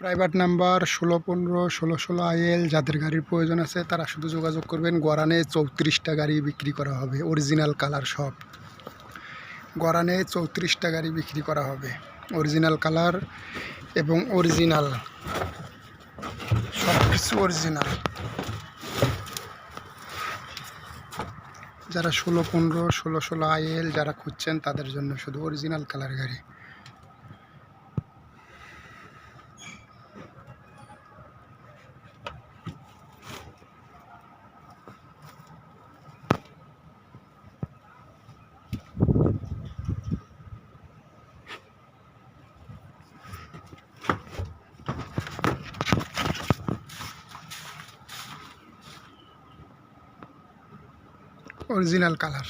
Private number ষোলো পনেরো ষোলো ষোলো আইএল যাদের গাড়ির প্রয়োজন আছে, তারা শুধু যোগাযোগ করবেন গরানে চৌত্রিশটা গাড়ি বিক্রি করা হবে অরিজিনাল কালার সব। গরানে চৌত্রিশটা গাড়ি বিক্রি করা হবে অরিজিনাল কালার এবং অরিজিনাল সব কিছু অরিজিনাল যারা ষোলো পনেরো ষোলো ষোলো আইএল যারা খুঁজছেন, তাদের জন্য শুধু অরিজিনাল কালার গাড়ি। Original colour.